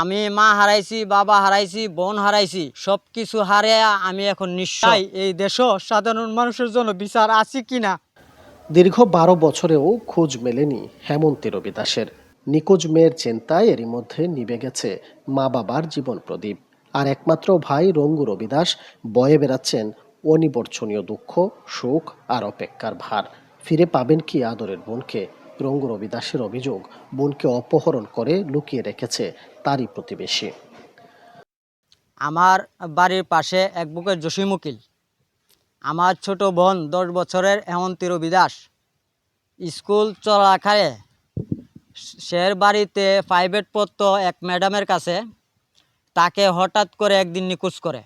আমি মা হারাইছি, বাবা হারাইছি, বোন হারাইছি সব কিছু হারিয়ে আমি এখন নিশ্চয় এই দেশ সাধারণ মানুষের জন্য বিচার আছে কিনা? দীর্ঘ বারো বছরেও খোঁজ মেলেনি হেমন্তী রবি দাসের নিখোঁজ মেয়ের চিন্তায় এরই মধ্যে নিভে গেছে মা বাবার জীবন প্রদীপ। আর একমাত্র ভাই রঙ্গু রবি দাস বয়ে বেড়াচ্ছেন অনিবর্চনীয় দুঃখ সুখ আর অপেক্ষার ভার। ফিরে পাবেন কি আদরের বোনকে? রঙ্গু রবি দাসের অভিযোগ, বোনকে অপহরণ করে লুকিয়ে রেখেছে তারই প্রতিবেশী। আমার বাড়ির পাশে এক বুকের জসিম আমার ছোট বোন দশ বছরের হেমন্তী রবি দাস। স্কুল চলাকালে সের বাড়িতে প্রাইভেট পড়তো এক ম্যাডামের কাছে। তাকে হঠাৎ করে একদিন নিখোঁজ করে।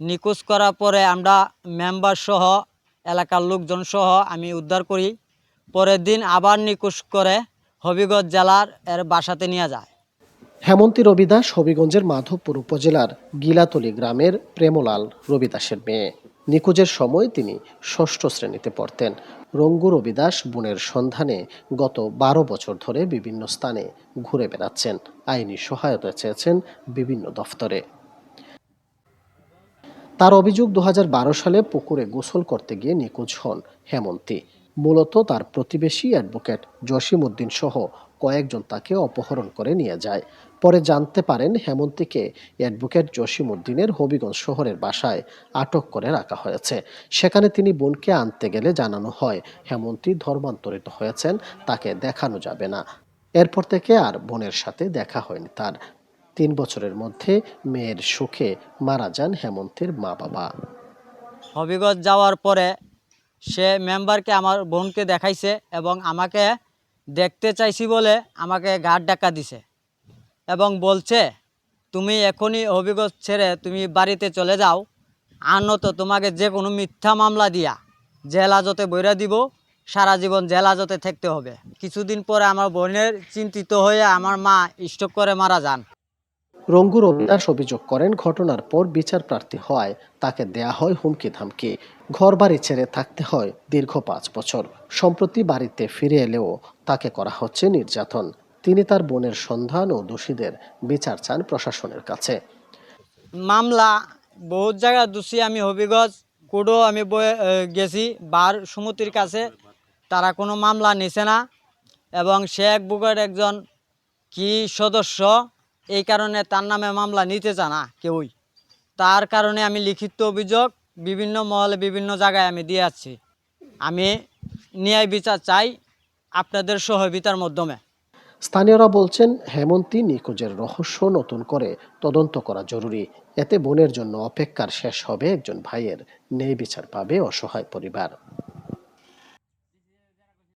নিখোঁজ করার পরে আমরা মেম্বার সহ এলাকার লোকজন সহ আমি উদ্ধার করি। পরের দিন আবার নিখোঁজ করে হবিগঞ্জ জেলার এর বাসাতে নিয়ে যায়। হেমন্তী রবিদাস হবিগঞ্জের মাধবপুর উপজেলার গিলাতলি গ্রামের প্রেমলাল রবিদাসের মেয়ে। নিখোঁজের সময় তিনি ষষ্ঠ শ্রেণীতে পড়তেন। রঙ্গু রবিদাস বোনের সন্ধানে গত বারো বছর ধরে বিভিন্ন স্থানে ঘুরে বেড়াচ্ছেন। আইনি সহায়তা চেয়েছেন বিভিন্ন দফতরে। তার অভিযোগ দু হাজার বারো সালে পুকুরে গোসল করতে গিয়ে নিখোঁজ হন হেমন্তী। মূলত তার প্রতিবেশী অ্যাডভোকেট জসিম উদ্দিন সহ কয়েকজন তাকে অপহরণ করে নিয়ে যায়। পরে জানতে পারেন হেমন্তীকে অ্যাডভোকেট জসিম উদ্দিনের হবিগঞ্জ শহরের বাসায় আটক করে রাখা হয়েছে। সেখানে তিনি বোনকে আনতে গেলে জানানো হয়, হেমন্তী ধর্মান্তরিত হয়েছেন, তাকে দেখানো যাবে না। এরপর থেকে আর বোনের সাথে দেখা হয়নি তার। তিন বছরের মধ্যে মেয়ের সুখে মারা যান হেমন্তের মা বাবা হবিগঞ্জ যাওয়ার পরে সে মেম্বারকে আমার বোনকে দেখাইছে এবং আমাকে দেখতে চাইছি বলে আমাকে গাঢ় ডাকা দিছে এবং বলছে, তুমি এখনই হবিগঞ্জ ছেড়ে তুমি বাড়িতে চলে যাও। আনত তোমাকে যে কোনো মিথ্যা মামলা দিয়া জেল হাজতে বইরা দিব। সারা জীবন জেল হাজতে থাকতে হবে। কিছুদিন পরে আমার বোনের চিন্তিত হয়ে আমার মা স্ট্রোক করে মারা যান। রঙ্গু রবিদাস অভিযোগ করেন, ঘটনার পর বিচার প্রার্থী হওয়ায় তাকে দেয়া হয় হুমকি ধামকি ঘর বাড়ি ছেড়ে থাকতে হয় দীর্ঘ পাঁচ বছর। সম্প্রতি বাড়িতে ফিরে এলেও তাকে করা হচ্ছে নির্যাতন। তিনি তার বোনের সন্ধান ও দোষীদের বিচার চান প্রশাসনের কাছে। মামলা, বহুত জায়গা দোষী আমি হবিগঞ্জ কোডও আমি গেছি, বার সমিতির কাছে। তারা কোনো মামলা নিছে না এবং সে এক বুকের একজন কি সদস্য এই কারণে তার নামে মামলা নিতে চায় না কেউই। তার কারণে আমি লিখিত অভিযোগ বিভিন্ন মহলে বিভিন্ন জায়গায় আমি দিয়ে আসছি। আমি ন্যায় বিচার চাই আপনাদের সহযোগিতার মাধ্যমে। স্থানীয়রা বলছেন, হেমন্তী নিখোঁজের রহস্য নতুন করে তদন্ত করা জরুরি। এতে বোনের জন্য অপেক্ষার শেষ হবে একজন ভাইয়ের। ন্যায় বিচার পাবে অসহায় পরিবার।